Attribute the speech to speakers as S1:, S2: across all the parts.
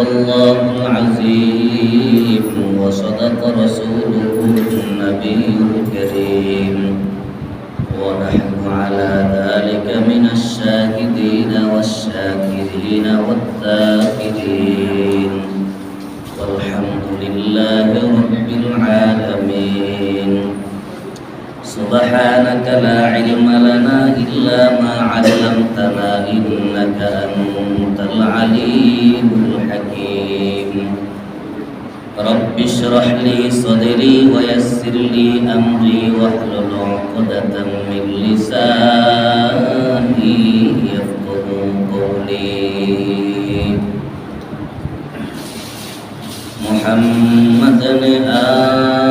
S1: الله العظيم وصدق رسوله النبي الكريم قولي محمد آخر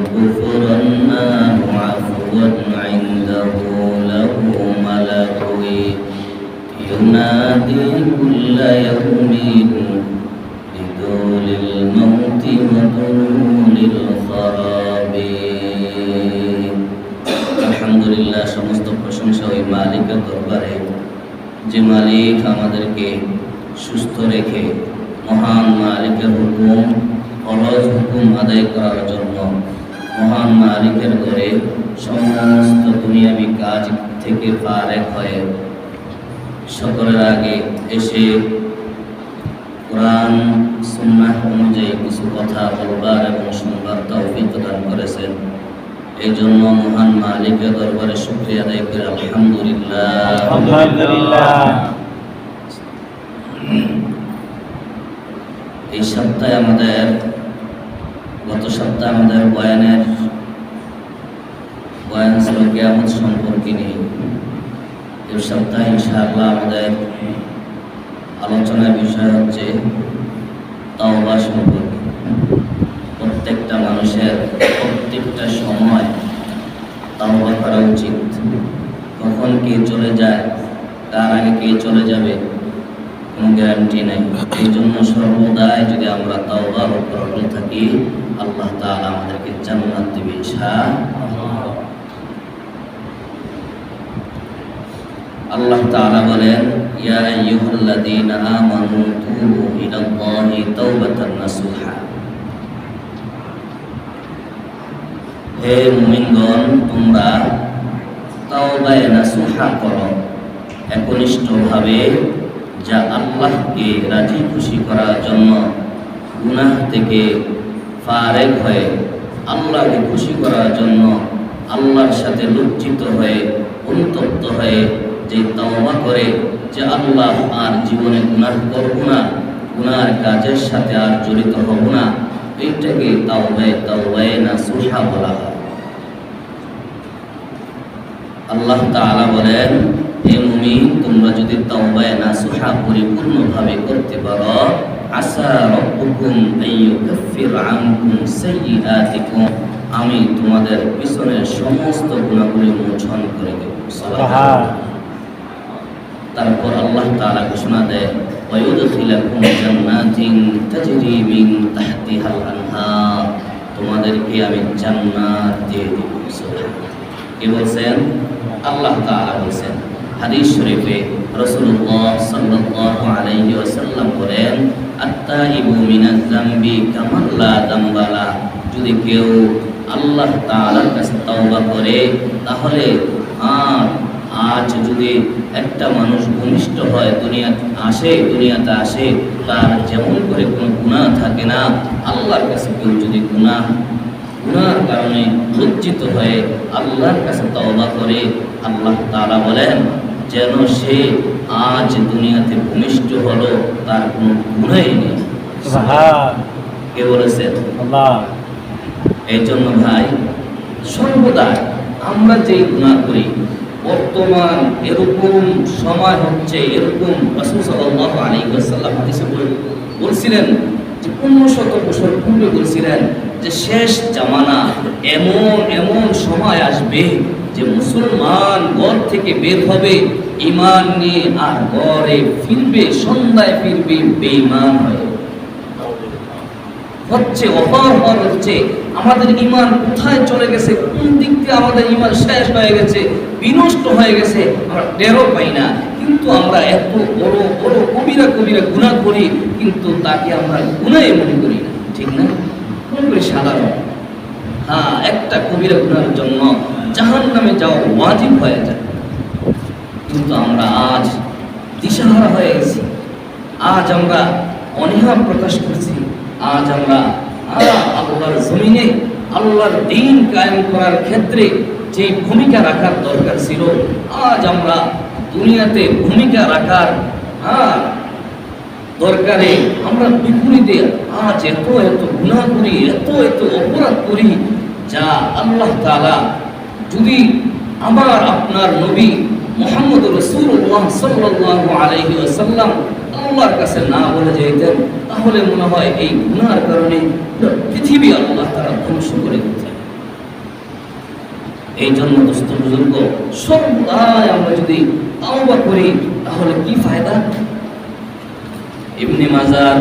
S1: أرجو كفرا عفوا عنده له ملكوي ينادي كل يوم بدول الموت ودول الخراب আলহামদুলিল্লাহ সমস্ত প্রশংসা ওই মালিকের দরবারে যে মালিক আমাদেরকে সুস্থ রেখে মহান মালিকের হুকুম ফরজ হুকুম আদায় করার জন্য মহান মালিকের ঘরে সমস্ত দুনিয়াবি কাজ থেকে ফারেক হয়ে সকলের আগে এসে কোরআন, সুন্নাহ অনুযায়ী কিছু কথা বলবার এবং শুনবার তৌফিক প্রদান করেছেন। এই জন্য মহান মালিকের দরবারে শুক্রিয়া আদায় করে আলহামদুলিল্লাহ। এই সপ্তাহে আমাদের গত সপ্তাহে আমাদের বয়ানের বয়ান ছিল কেয়ামত সম্পর্কে নিয়ে। এই সপ্তাহে ইনশাআল্লাহ আমাদের আলোচনার বিষয় হচ্ছে তাওবা সম্পর্কে। প্রত্যেকটা মানুষের প্রত্যেকটা সময় তাওবা করা উচিত। কখন কে চলে যায় তার আগে কে চলে যাবে, কোনো গ্যারান্টি নেই। এই জন্য সর্বদাই যদি আমরা তাওবার উপর থাকি আল্লাহ তাআলা আমাদেরকে জান্নাত দিবে আল্লাহ তাআলা বলেন, ইয়া আইয়ুহাল্লাযীনা আমানু তুবু ইলাল্লাহি তাওবাতান নাসুহা। হে মুমিনগণ, তোমরা তাওবায়ে নাসুহা করো একনিষ্ঠভাবে, যা আল্লাহকে রাজি খুশি করার জন্য গুনাহ থেকে ফারেক হয়ে আল্লাহকে খুশি করার জন্য আল্লাহর সাথে লজ্জিত হয়ে, অনুতপ্ত হয়ে যে তাওবা করে যে আল্লাহ আর জীবনে গুনাহ করব না, গুনার কাজের সাথে আর জড়িত হব না, এইটাকে তাওবায়ে তাওবায়ে না সুহা বলা হয়। আল্লাহ তাআলা বলেন, হে মুমিন, তোমরা যদি তাওবায়ে নাসুহা পরিপূর্ণভাবে করতে পারো আসা রব্বুকুম আইয়ুকাফির আনকুম সাইয়্যাতিকুম। আমি তোমাদের পিছনের সমস্ত গুনাহগুলি মোচন করে দেব। তারপর আল্লাহ তাআলা ঘোষণা দেয় ওয়ায়ুদখিলাকুম জান্নাতিন তাজরি মিন তাহতিহাল আনহার। তোমাদেরকে আমি জান্নাত দিয়ে দেব সুবহান কি বলছেন? আল্লাহ তাআলা বলছেন হাদিস শরীফে রাসূলুল্লাহ সাল্লাল্লাহু আলাইহি ওয়াসাল্লাম বলেন, আত্তাইবু মিনাজ যামবি কামান লা যামবালা যদি কেউ আল্লাহ তাআলার কাছে তওবা করে, তাহলে আর আজ যদি একটা মানুষ ভূমিষ্ঠ হয়, দুনিয়া আসে, দুনিয়াতে আসে, তার যেমন করে কোনো গুনাহ থাকে না, আল্লাহর কাছে কেউ যদি গুনাহ গুণার কারণে লজ্জিত হয়ে আল্লাহর কাছে তওবা করে, আল্লাহ তাআলা বলেন যেন সে আজ দুনিয়াতে ভূমিষ্ঠ হলো তার কোনো গুণাই নেই। কে বলেছেন এই জন্য ভাই সর্বদা আমরা যে গুণা করি বর্তমান এরকম সময় হচ্ছে এরকম হাদিসে বলছিলেন যে পনেরো শত বছর পূর্বে বলছিলেন যে শেষ জামানা এমন এমন সময় আসবে যে মুসলমান ঘর থেকে বের হবে ইমান নিয়ে আর ঘরে ফিরবে, সন্ধ্যায় ফিরবে, বেঈমান হয়ে। হচ্ছে অপরপর হচ্ছে, আমাদের ইমান কোথায় চলে গেছে, কোন দিক থেকে আমাদের ইমান শেষ হয়ে গেছে, বিনষ্ট হয়ে গেছে, আমরা টেরও পাই না। কিন্তু আমরা এত বড় বড় কবিরা কবিরা গুণা করি, কিন্তু তাকে আমরা গুণাই মনে করি না। ঠিক না? মনে করি সাধারণ। হ্যাঁ একটা কবিরা গুণার জন্য জাহান নামে যাওয়া ওয়াজিব হয়ে যায়। কিন্তু আমরা আজ দিশাহারা হয়ে গেছি। আজ আমরা অনীহা প্রকাশ করছি। আজ আমরা আল্লাহর জমিনে আল্লাহর দিন কায়েম করার ক্ষেত্রে যে ভূমিকা রাখার দরকার ছিল, আজ আমরা দুনিয়াতে ভূমিকা রাখার হ্যাঁ দরকারে আমরা বিপরীতে আজ এত এত গুণা করি, এত এত অপরাধ করি, যা আল্লাহ তাআলা যদি আমার আপনার নবী মোহাম্মদ রসুল্লাহ সাল্লাল্লাহু আলাইহি ওয়াসাল্লাম আল্লাহর কাছে না বলে যেতেন তাহলে মনে হয় এই গুনার কারণে পৃথিবী আল্লাহ তারা ধ্বংস করে দিতেন। এই জন্য দোস্ত বুজুর্গ, সর্বদাই আমরা যদি তাওবা করি, তাহলে কি ফায়দা? ইবনে মাজার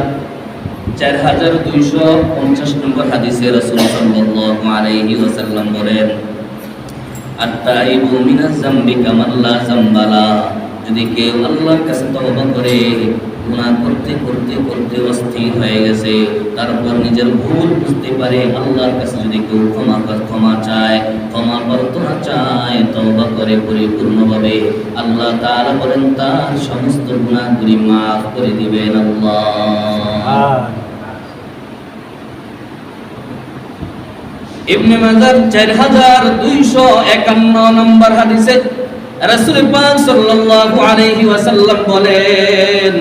S1: চার হাজার দুইশো পঞ্চাশ নম্বর হাদিসে রসুল সাল্লাল্লাহু আলাইহি ওয়াসাল্লাম বলেন আত্তাইবু মিনাজ জামবি কামান লা জামবালা যদি কেউ আল্লাহর কাছে তওবা করে, গুনাহ করতে করতে করতে অস্থির হয়ে গেছে, তারপর নিজের ভুল বুঝতে পারে, আল্লাহর কাছে যদি কেউ ক্ষমা ক্ষমা চায়, ক্ষমা প্রার্থনা চায়, তওবা করে পরিপূর্ণভাবে, আল্লাহ তাআলা বলেন, তার সমস্ত গুনাহগুলি মাফ করে দিবেন আল্লাহ। ইবনে মাজার চার হাজার দুইশো একান্ন নম্বর হাদিসে রাসূল পাক সাল্লাল্লাহু আলাইহি ওয়াসাল্লাম বলেন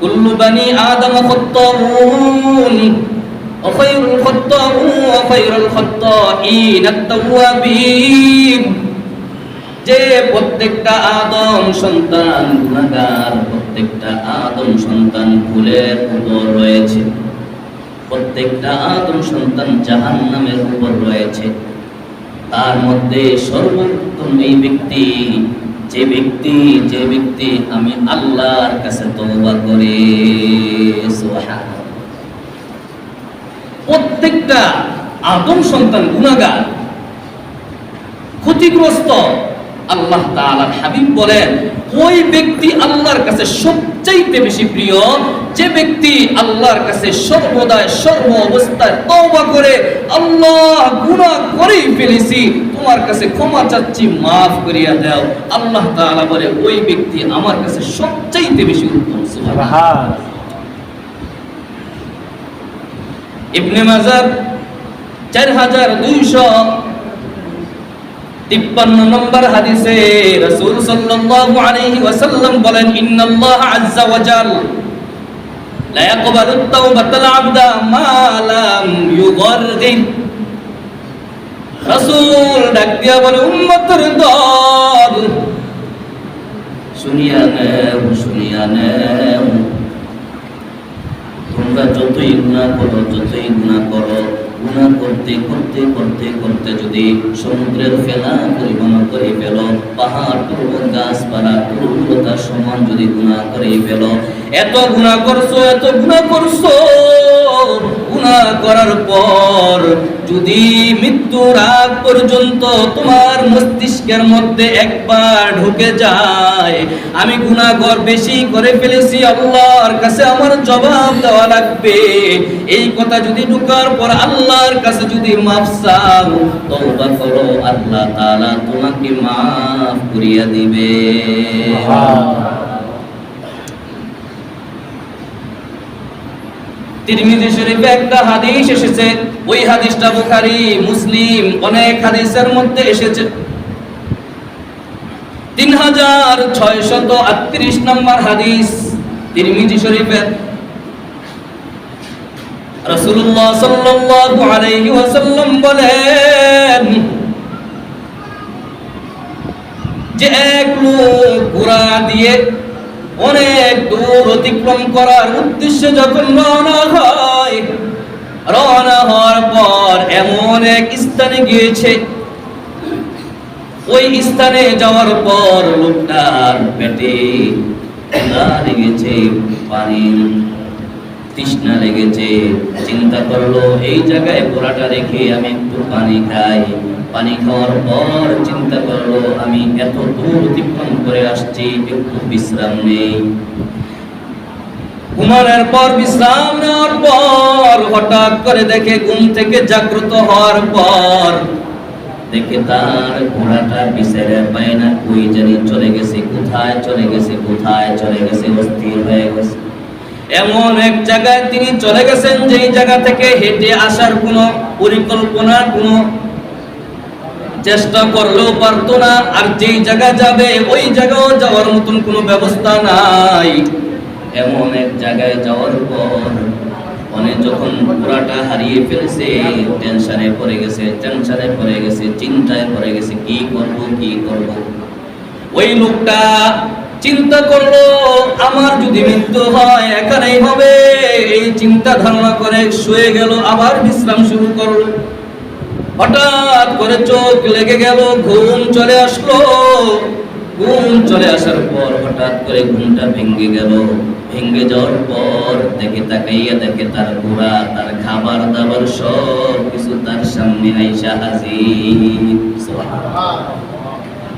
S1: কুল্লু বানি আদম খাত্তাউন وخير الخطاؤون وخير الخطائين التوابين যে প্রত্যেকটা আদম সন্তান গুণাগার প্রত্যেকটা আদম সন্তান ভুলের উপর রয়েছে প্রত্যেকটা আদম সন্তান জাহান নামের উপর রয়েছে। তার মধ্যে সর্বোত্তম এই ব্যক্তি, যে ব্যক্তি যে ব্যক্তি আমি আল্লাহর কাছে তওবা করে প্রত্যেকটা আদম সন্তান গুণাগার ক্ষতিগ্রস্ত আল্লাহ তাআলার হাবিব বলেন ওই ব্যক্তি আল্লাহর কাছে সবচাইতে বেশি প্রিয় যে ব্যক্তি আল্লাহর কাছে সর্বদাই সর্ব অবস্থায় তওবা করে আল্লাহ গুনাহ করেই ফেলেছি তোমার কাছে ক্ষমা চাচ্ছি মাফ করিয়া দাও। আল্লাহ তাআলা বলে ওই ব্যক্তি আমার কাছে সবচাইতে বেশি উত্তম সুবহানাল্লাহ। ইবনে মাজার চার হাজার দুইশো তিপ্পান্ন নম্বর হাদিসে রাসূল সাল্লাল্লাহু আলাইহি ওয়াসাল্লাম বলেন, ইন্নাল্লাহ আযজা ওয়া জাল, লা ইয়াকবালু তাওবাতাল আবদা মা লাম ইউগরগির রাসূল ডাক দিয়া বলে, উম্মতের দল, শুনিয়া নেও শুনিয়া নেও। তোমরা যতই গুণা করো, যতই গুণা করো গুণা করতে করতে করতে করতে যদি সমুদ্রের ফেলা পরিমাণ করে ফেল, পাহাড় পর্বত গাছপালা প্রভুলতার সমান যদি গুণা করে ফেল। এত গুণা করছ, এত গুণা করছ, গুণা করার পর যদি মৃত্যুর আগ পর্যন্ত তোমার মস্তিষ্কের মধ্যে একবার ঢুকে যায়, আমি গুণাগর বেশি করে ফেলেছি, আল্লাহর কাছে আমার জবাব দেওয়া লাগবে। এই কথা যদি ঢুকার পর আল্লাহর কাছে যদি মাফ চাও, তওবা করো, আল্লাহ তাআলা তোমাকে মাফ করিয়া দিবে। তিরমিজি শরীফে একটা হাদিস এসেছে। ওই হাদিসটা বুখারী, মুসলিম, অনেক হাদিসের মধ্যে এসেছে। তিন হাজার ছয়শত আটত্রিশ নম্বর হাদিস, তিরমিজি শরীফের। রাসূলুল্লাহ সাল্লাল্লাহু আলাইহি ওয়াসাল্লাম বলেন, যে এক লোক ঘোড়া দিয়ে অনেক দূর অতিক্রম করার উদ্দেশ্যে যখন রওনা হয়, রওনা হওয়ার পর এমন এক স্থানে গিয়েছে। ওই স্থানে যাওয়ার পর লোকটার পেটে লেগেছে, পানির তৃষ্ণা লেগেছে। চিন্তা করল, এই জায়গায় ঘোড়াটা রেখে আমি একটু পানি খাই। পানি খাওয়ার পর চিন্তা করল, আমি এত দূর অতিক্রম করে আসছি একটু বিশ্রাম নেই। ঘুমানোর পর বিশ্রাম নেওয়ার পর হঠাৎ করে দেখে ঘুম থেকে জাগ্রত হওয়ার পর দেখে তার ঘোড়াটা বিচারে পায় না, কই জানি চলে গেছে, কোথায় চলে গেছে, কোথায় চলে গেছে, অস্থির হয়ে গেছে। এমন এক জায়গায় তিনি চলে গেছেন, যেই জায়গা থেকে হেঁটে আসার কোনো পরিকল্পনা কোনো চেষ্টা করলেও পারতো না, আর যেই জায়গা যাবে, ওই জায়গাও যাওয়ার মতন কোনো ব্যবস্থা নাই। এমন এক জায়গায় যাওয়ার পর অনেক যখন ঘোড়াটা হারিয়ে ফেলেছে, টেনশনে পড়ে গেছে, টেনশনে পড়ে গেছে, চিন্তায় পড়ে গেছে, কি করব কি করব? ওই লোকটা চিন্তা করল, আমার যদি মৃত্যু হয়, এখানেই হবে। এই চিন্তা ধারণা করে শুয়ে গেল, আবার বিশ্রাম শুরু করল। হঠাৎ করে চোখ লেগে গেল ঘুম চলে আসলো। ঘুম চলে আসার পর হঠাৎ করে ঘুমটা ভেঙে গেল। ভেঙে যাওয়ার পর দেখে তাকাইয়া দেখে তার ঘোড়া তার খাবার দাবার সব কিছু তার সামনে আইসা হাজির।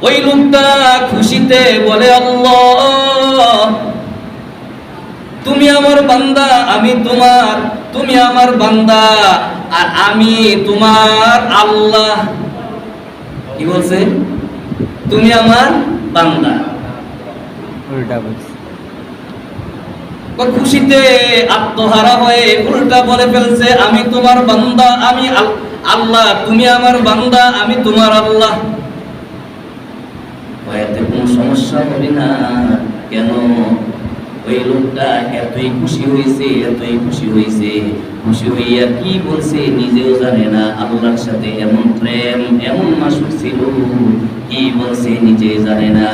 S1: ওই লোকটা খুশিতে বলে আল্লাহ তুমি আমার বান্দা আমি তোমার তুমি আমার বান্দা আর আমি তোমার আল্লাহ। কি বলছে? তুমি আমার বান্দা।
S2: উল্টা বলছি।
S1: খুশিতে আত্মহারা হয়ে উল্টা বলে ফেলছে আমি তোমার বান্দা আমি আল্লাহ তুমি আমার বান্দা আমি তোমার আল্লাহ। কোনো সমস্যা হবে না কেন ওই লোকটা এতই খুশি হয়েছে, এতই খুশি হয়েছে। খুশি হইয়া কি বলছে নিজেও জানে না। আল্লাহর সাথে এমন প্রেম, এমন মাসুক ছিল, কি বলছে নিজে জানে না।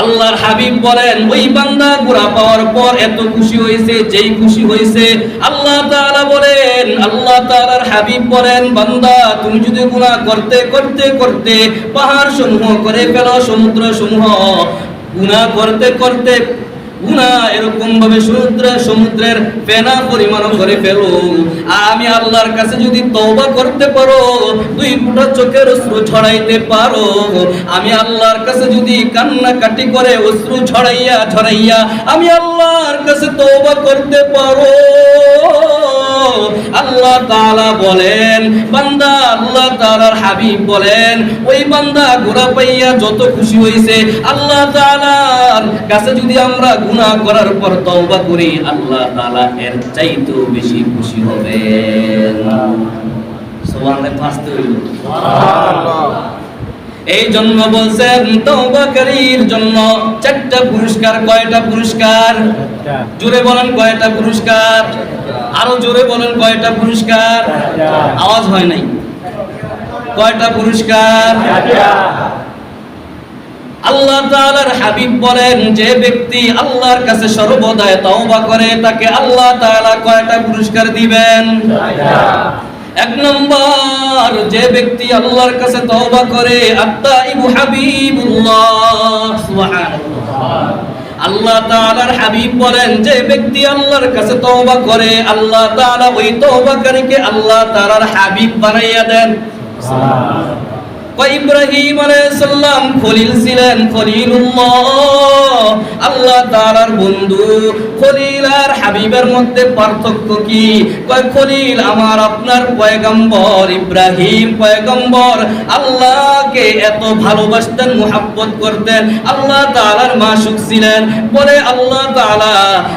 S1: আল্লাহর হাবিব বলেন, ওই বান্দা গুড়া পাওয়ার পর এত খুশি হয়েছে, যেই খুশি হয়েছে। আল্লাহ তাআলা বলেন, আল্লাহ তাআলার হাবিব বলেন, বান্দা, তুমি যদি গুনাহ করতে করতে করতে পাহাড় সমূহ করে ফেলো সমুদ্র সমূহ গুনাহ করতে করতে গুনা এরকম ভাবে সমুদ্র, সমুদ্রের ফেনা পরিমাণ করে ফেলো। আর আমি আল্লাহর কাছে যদি তওবা করতে পারো, দুই ফুটা চোখের অশ্রু ছড়াইতে পারো। আমি আল্লাহর কাছে যদি কান্না কাটি করে, অশ্রু ছড়াইয়া ছড়াইয়া আমি আল্লাহর কাছে তওবা করতে পারো। আল্লাহ তাআলা বলেন, বান্দা আল্লাহ তাআলার হাবিব বলেন, ওই বান্দা ঘোড়া পাইয়া যত খুশি হইছে, আল্লাহ তাআলার কাছে যদি আমরা গুনাহ করার পর তওবা করি, আল্লাহ তাআলা এর চাইতেও বেশি খুশি হবেন। সুবহানাল্লাহ হইল। এই জন্য বলছেন তওবাকারীর জন্য চারটা পুরস্কার কয়টা পুরস্কার? জোরে বলেন কয়টা পুরস্কার? আরও জোরে বলেন কয়টা পুরস্কার? আওয়াজ হয় নাই। কয়টা পুরস্কার? আল্লাহ তাআলার হাবিব বলেন যে ব্যক্তি আল্লাহর কাছে সর্বদাই তওবা করে তাকে আল্লাহ তাআলা কয়টা পুরস্কার দিবেন? এক নম্বর, যে ব্যক্তি আল্লাহর কাছে তওবা করে আত্তাইবু হাবিবুল্লাহ, সুবহানাল্লাহ। আল্লাহ তাআলার হাবিব বলেন, যে ব্যক্তি আল্লাহর কাছে তওবা করে, আল্লাহ তাআলা ওই তওবাকারীকে আল্লাহ তাআলার হাবিব বানাইয়া দেন। কয় ইব্রাহিম আলাইহিস খলিল ছিলেন আল্লাহ তাআলার বন্ধু, খলিল আর হাবিবের মধ্যে পার্থক্য কি? খলিল আমার আপনার ইব্রাহিম আল্লাহকে এত ভালোবাসতেন, মুহাব্বত করতেন, আল্লাহ তাআলার মাসুক ছিলেন। বলে আল্লাহ তাআলা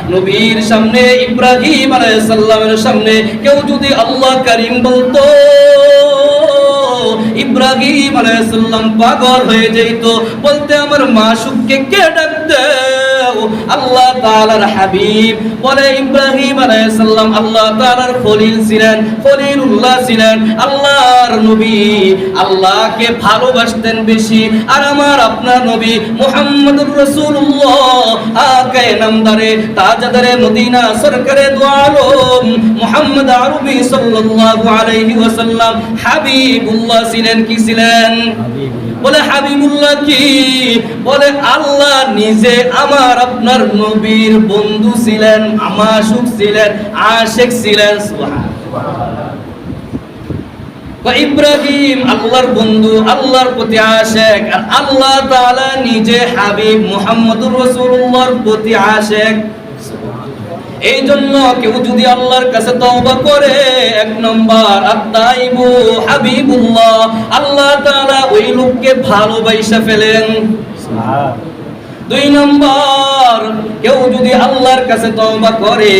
S1: নবীর সামনে, ইব্রাহিম আলাইহিস সালামের সামনে, কেউ যদি আল্লাহ করিম বলতো ইব্রাহিম আলাইহিস সালাম পাগল হয়ে যেত বলতে আমার মা মাসুককে কে ডাক দেও আল্লাহ তাআলার হাবিব। বলে ইব্রাহিম আলাইহিস সালাম, আল্লাহ তাআলার খলিল ছিলেন, খলিলুল্লাহ ছিলেন আল্লাহর নবী। আল্লাহকে ভালোবাসতেন বেশি। আর আমার আপনার নবী মুহাম্মদুর রাসূলুল্লাহ নামদারে মদিনা সরকারে দু আলম মুহাম্মদ আরবি সাল্লাল্লাহু আলাইহি ওয়াসাল্লাম হাবিবুল্লাহ ছিলেন কি ছিলেন? বলে, হাবিবুল্লাহ কি? বলে, আল্লাহ নিজে আমার আপনার নবীর বন্ধু ছিলেন আমাশুক ছিলেন, আশেক ছিলেন। ইব্রাহিম, আল্লাহর বন্ধু, আল্লাহর প্রতি আশেক, আর আল্লাহ তাআলা নিজে হাবিব মুহাম্মদুর রাসূলুল্লাহর প্রতি আশেক। এই জন্য কেউ যদি আল্লাহর কাছে তওবা করে, এক নম্বর আত্তাইবু হাবিবুল্লাহ, আল্লাহ তাআলা ওই লোককে ভালোবাসা ফেলেন। দুই নম্বর, কেউ যদি আল্লাহর কাছে তওবা করে,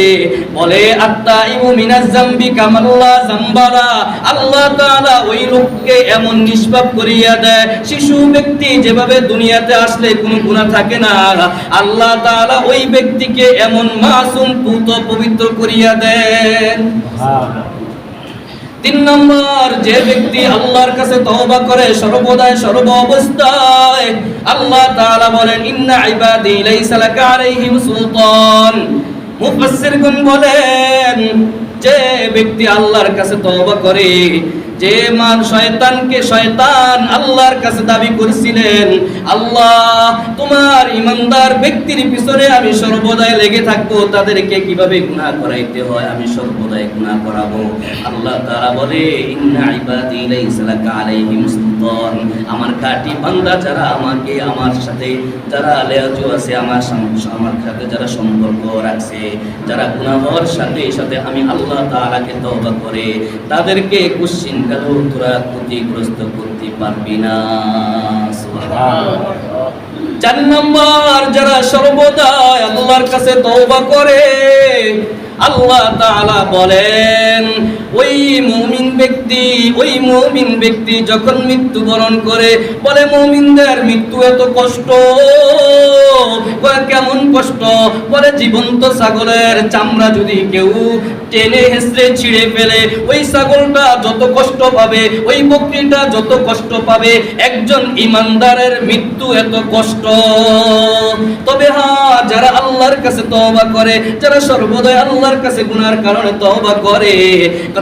S1: বলে আত্তাইবু মিনাজ জামবি কামাল্লা জামবালা। আল্লাহ তাআলা ওই লোককে এমন নিষ্পাপ করিয়া দেয়, শিশু ব্যক্তি যেভাবে দুনিয়াতে আসলে কোনো গুনাহ থাকে না। আল্লাহ তাআলা ওই ব্যক্তিকে এমন মাসুম পুত পবিত্র করিয়া দেন। তিন নম্বর, যে ব্যক্তি আল্লাহর কাছে তওবা করে সর্বদাই সর্ব অবস্থায়, আল্লাহ তাআলা বলেন, ইন্না ইবাদি লাইসা লাকা আলাইহিম সুলতান। মুফাসসিরগণ বলেন, যে ব্যক্তি আল্লাহর কাছে তওবা করে যে মান শয়তানকে শয়তান আল্লাহর কাছে দাবি করেছিলেন, আল্লাহ, তোমার ইমানদার ব্যক্তির পিছনে আমি সর্বদাই লেগে থাকব, তাদেরকে কীভাবে গুনাহ করাইতে হয় আমি সর্বদাই গুনাহ করাবো? আল্লাহ তাআলা বলে, ইন্না ইবাদি লাইসা লাকা আলাইহিম সুলতান আমার কাটি বান্দা যারা আমাকে, আমার সাথে যারা লেয়াজু আছে, আমার আমার সাথে যারা সম্পর্ক রাখছে, যারা গুনাহর সাথে সাথে আমি আল্লাহ তাআলাকে তওবা করে, তাদেরকে কুশ্চিন কালো তোরা ক্ষতিগ্রস্ত করতে পারবি না। চার নম্বর, যারা সর্বদা আল্লাহর কাছে তওবা করে, আল্লাহ তাআলা বলেন ওই মুমিন ব্যক্তি, ওই মুমিন ব্যক্তি যখন মৃত্যুবরণ করে, বলে, মুমিনদের মৃত্যু এত কষ্ট কেমন কষ্ট? বলে, জীবন্ত ছাগলের চামড়া যদি কেউ টেনে হেসড়ে ছিঁড়ে ফেলে, ওই ছাগলটা যত কষ্ট পাবে, ওই বকরিটা যত কষ্ট পাবে, একজন ইমানদারের মৃত্যু এত কষ্ট। তবে হ্যাঁ যারা আল্লাহর কাছে তওবা করে, যারা সর্বদাই আল্লাহর কাছে গুনার কারণে তওবা করে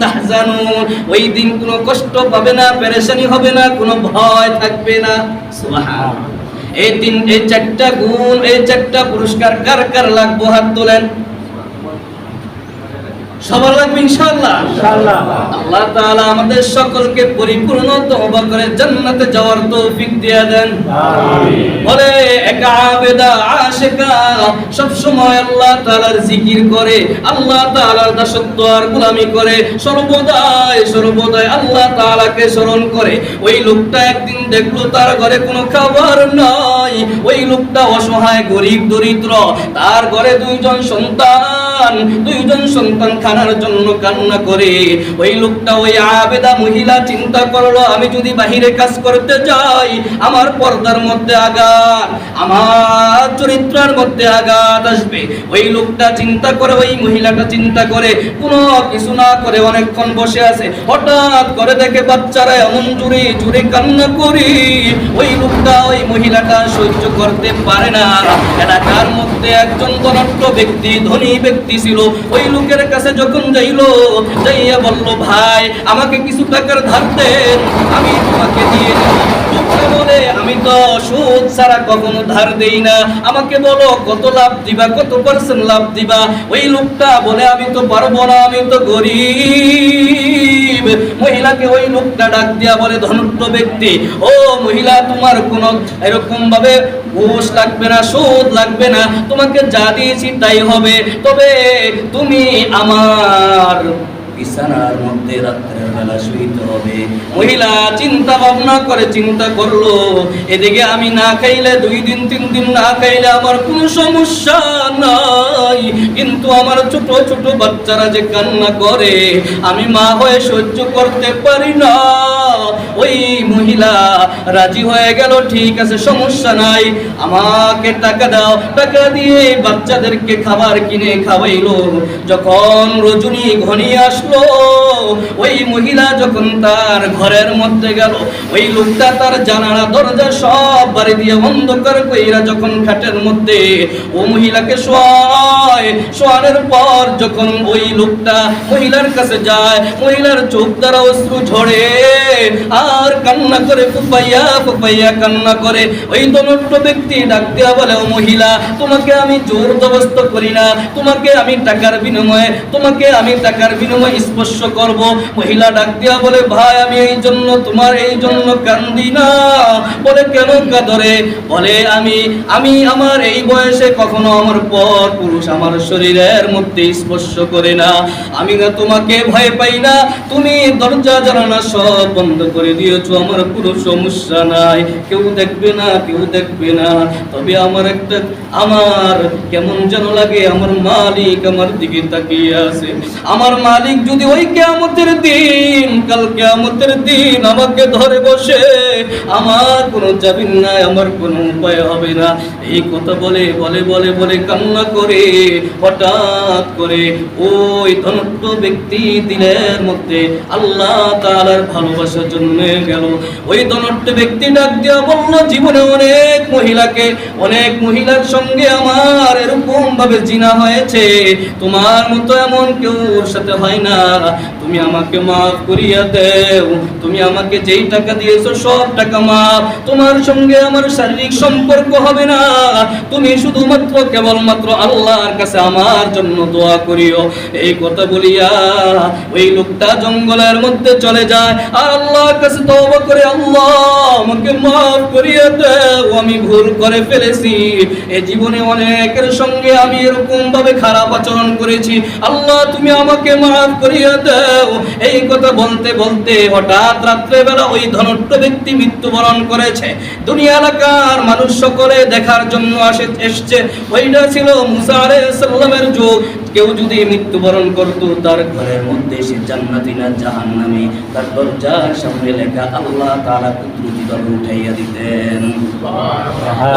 S1: তাহজানুন ওই দিন কোনো কষ্ট পাবে না, পেরেশানি হবে না, কোনো ভয় থাকবে না। এই তিন, এই চারটা গুণ, এই চারটা পুরস্কার কার কার লাগবো? হাত তোলেন। সবার লাগবে ইনশাআল্লাহ। আল্লাহ তাআলা আমাদের সকলকে পরিপূর্ণ তওবা করে জান্নাতে যাওয়ার তৌফিক দিয়ে দেন। বলে একা আবেদা আশেকা সব সময় আল্লাহ তাআলার জিকির করে আল্লাহ তাআলার দাসত্ব আর গোলামি করে সর্বদাই সর্বদাই আল্লাহ তাআলাকে স্মরণ করে। ওই লোকটা একদিন দেখল তার ঘরে কোনো খাবার নাই। ওই লোকটা অসহায়, গরিব, দরিদ্র। তার ঘরে দুইজন সন্তান। দুইজন সন্তান খানার জন্য কান্না করে। ওই লোকটা ওই আবেদা মহিলা চিন্তা করল, আমি যদি বাহিরে কাজ করতে যাই, আমার পর্দার মধ্যে আঘাত, আমার চরিত্রের মধ্যে আঘাত আসবে। ওই লোকটা চিন্তা করে, ওই মহিলাটা চিন্তা করে, কোনো কিছু না করে অনেকক্ষণ বসে আছে। হঠাৎ করে দেখে বাচ্চারা এমন জুড়ে জুড়ে কান্না করি ওই লোকটা ওই মহিলাটা সহ্য করতে পারে না। এলাকার মধ্যে একজন ধনাঢ্য ব্যক্তি, ধনী ব্যক্তি ছিল। ওই লোকের কাছে যখন যাইলো, যাইয়া বলল, ভাই, আমাকে কিছু টাকার ধার দেন। আমি তোমাকে দিয়ে সুদ ছাড়া কখনো ধার না। আমাকে বলো, কত লাভ দিবা, কত লাভ দিবা? ওই লোকটা বলে, আমি তো পারব না, আমি তো গরিব। মহিলাকে ওই লোকটা ডাক দিয়া বলে ব্যক্তি, ও মহিলা, তোমার কোনো এরকম ভাবে ঘুষ লাগবে না, সুদ লাগবে না। তোমাকে যা দিয়েছি তাই হবে। তবে তুমি আমার বিছানার মধ্যে রাত্রের বেলা শুইতে হবে। মহিলা চিন্তা ভাবনা করে চিন্তা করল, এদিকে আমি না খাইলে, দুই দিন, তিন দিন না খাইলে আমার কোনো সমস্যা নাই। কিন্তু আমার ছোট ছোট বাচ্চারা যে কান্না করে, আমি মা হয়ে সহ্য করতে পারি না। ওই মহিলা রাজি হয়ে গেল, ঠিক আছে, সমস্যা নাই। আমাকে টাকা দাও। টাকা দিয়ে বাচ্চাদেরকে খাবার কিনে খাওয়াইলো। যখন রজনী ঘনিয়ে আসলো। ওই মহিলা যখন তার ঘরের মধ্যে গেল, ওই লোকটা তার জানালা, দরজা সব বাড়ি দিয়ে অন্ধকার কইরা যখন খাটের মধ্যে ও মহিলাকে শোয়ায়, শোয়ানোর পর যখন ওই লোকটা মহিলার কাছে যায়, মহিলার চোখ দ্বারা অশ্রু ঝরে, আর কান্না করে ফুপাইয়া ফুপাইয়া কান্না করে। ওই দনট্ট ব্যক্তি ডাক দেওয়া বলে, ও মহিলা, তোমাকে আমি জোর জবস্ত করি না। তোমাকে আমি টাকার বিনিময়ে, তোমাকে আমি টাকার বিনিময়ে স্পর্শ করব। মহিলা ডাক দেওয়া বলে, ভাই, আমি এই জন্য তোমার এই জন্য কান্দি না। বলে, কেন কাদরে? বলে, আমি আমি আমার এই বয়সে কখনো আমার পর পুরুষ আমার শরীরের মধ্যে স্পর্শ করে না। আমি না তোমাকে ভয় পাই না। তুমি দরজা জানানা সব বন্ধ করে দিয়েছ। আমার পুরো সমস্যা নাই। কেউ দেখবে না, কেউ দেখবে না। তবে আমার একটা, আমার কেমন যেন লাগে। আমার মালিক আমার দিকে তাকিয়ে আছে। আমার মালিক যদি ওই কেয়ামতের দিন, কাল কেয়ামতের দিন আমাকে ধরে বসে, আমার কোনো জামিন নাই, আমার কোনো উপায় হবে না। এই কথা বলে বলে বলে বলে কান্না করে, হঠাৎ করে ওই ধনত্ব ব্যক্তি দিলের মধ্যে আল্লাহ তাআলার ভালোবাসা জন্মে গেল। ওই ধনত্ব ব্যক্তি ডাক দিয়া বলল, জীবনে অনেক মহিলাকে, অনেক মহিলার সঙ্গে আমার এরকম ভাবে জিনা হয়েছে। তোমার মতো এমন কেউ ওর সাথে হয় না। তুমি আমাকে মাফ করিয়া দেও। তুমি আমাকে যেই টাকা দিয়েছ, সব টাকা মাফ। তোমার সঙ্গে আমার শারীরিক সম্পর্ক হবে না। তুমি শুধুমাত্র, কেবলমাত্র আল্লাহর কাছে আমার জন্য দোয়া করিও। এই কথা বলিয়া ওই লোকটা জঙ্গলের মধ্যে চলে যায়। আর আল্লাহর কাছে করে, আল্লাহ, আমাকে মাফ করিয়া দেও। আমি ভুল করে ফেলেছি। এই জীবনে অনেকের সঙ্গে আমি এরকম ভাবে খারাপ আচরণ করেছি। আল্লাহ, তুমি আমাকে মাফ করিয়া দাও। এই কথা বলতে বলতে হঠাৎ রাত্রে বেলা ওই ধনট্ট ব্যক্তি মৃত্যুবরণ করেছে। দুনিয়া এলাকার মানুষ সকলে দেখার জন্য আসে এসছে। ওইটা ছিল মুসা আলাইহিস যুগ। কেউ যদি মৃত্যুবরণ করত তার ঘরের মধ্যে সে জান্নাতি না জাহান্নামী। তার দরজার সামনে লেখা আল্লাহ তাআলা কুদরতি দল উঠাইয়া দিতেন।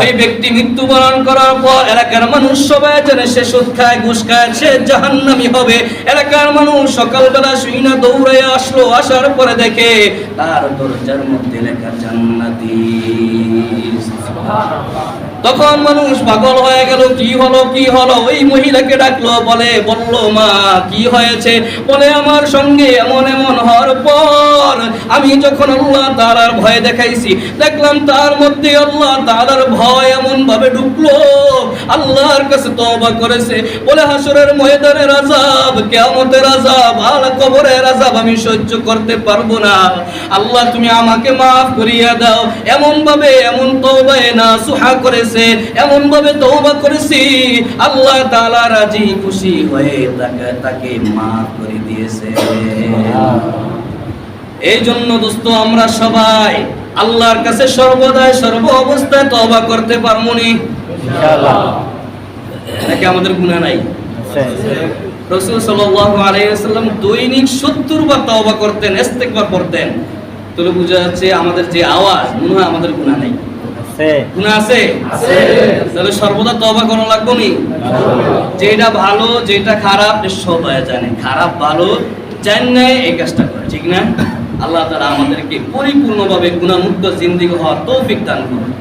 S1: ওই ব্যক্তি মৃত্যুবরণ করার পর এলাকার মানুষ সবাই জানে সে সুদ খায় ঘুষ খায় সে জাহান্নামি হবে। এলাকার মানুষ সকালবেলা শুই না দৌড়ে আসলো আসার পরে দেখে তার দরজার মধ্যে লেখা জান্নাতি। তখন মানুষ পাগল হয়ে গেল, কি হলো কি হলো? ওই মহিলাকে ডাকলো, বলে, বলল, মা, কি হয়েছে? বলে, আমার সঙ্গে এমন এমন হওয়ার পর আমি যখন আল্লাহ তাআলার ভয় দেখাইছি, দেখলাম তার মধ্যে আল্লাহ তাআলার ভয় এমন ভাবে ঢুকলো। আল্লাহর কাছে তওবা করেছে। বলে হাসরের ময়দানের আযাব কিয়ামতের আযাব আর কবরের আযাব আমি সহ্য করতে পারব না। আল্লাহ, তুমি আমাকে মাফ করিয়া দাও। এমন ভাবে এমন তওবায়ে না সুহা করেছে এমন ভাবে তওবা করেছি আল্লাহ তাআলা রাজি খুশি হয়ে তাকে তাকে maaf করে দিয়েছে। এই জন্য দোস্ত আমরা সবাই আল্লাহর কাছে সর্বদাই সর্ব অবস্থায় তওবা করতে পারব নি?
S2: ইনশাআল্লাহ।
S1: নাকি আমাদের গুনাহ নাই? রসুল সাল্লাল্লাহু আলাইহি ওয়াসাল্লাম দৈনিক 70 বার তওবা করতেন ইস্তেগফার করতেন তাহলে বোঝা যাচ্ছে আমাদের যে আওয়াজ মনে হয় আমাদের গুনাহ নাই।
S2: আছে।
S1: গুনাহ আছে? তাহলে সর্বদা তওবা করা লাগবে নি? যেটা ভালো যেটা খারাপ সবাই জানে খারাপ ভালো জান এই কাজটা করে ঠিক না? আল্লাহ তাআলা আমাদেরকে পরিপূর্ণভাবে গুণামুক্ত জিন্দিগি হওয়ার তৌফিক দান করুন।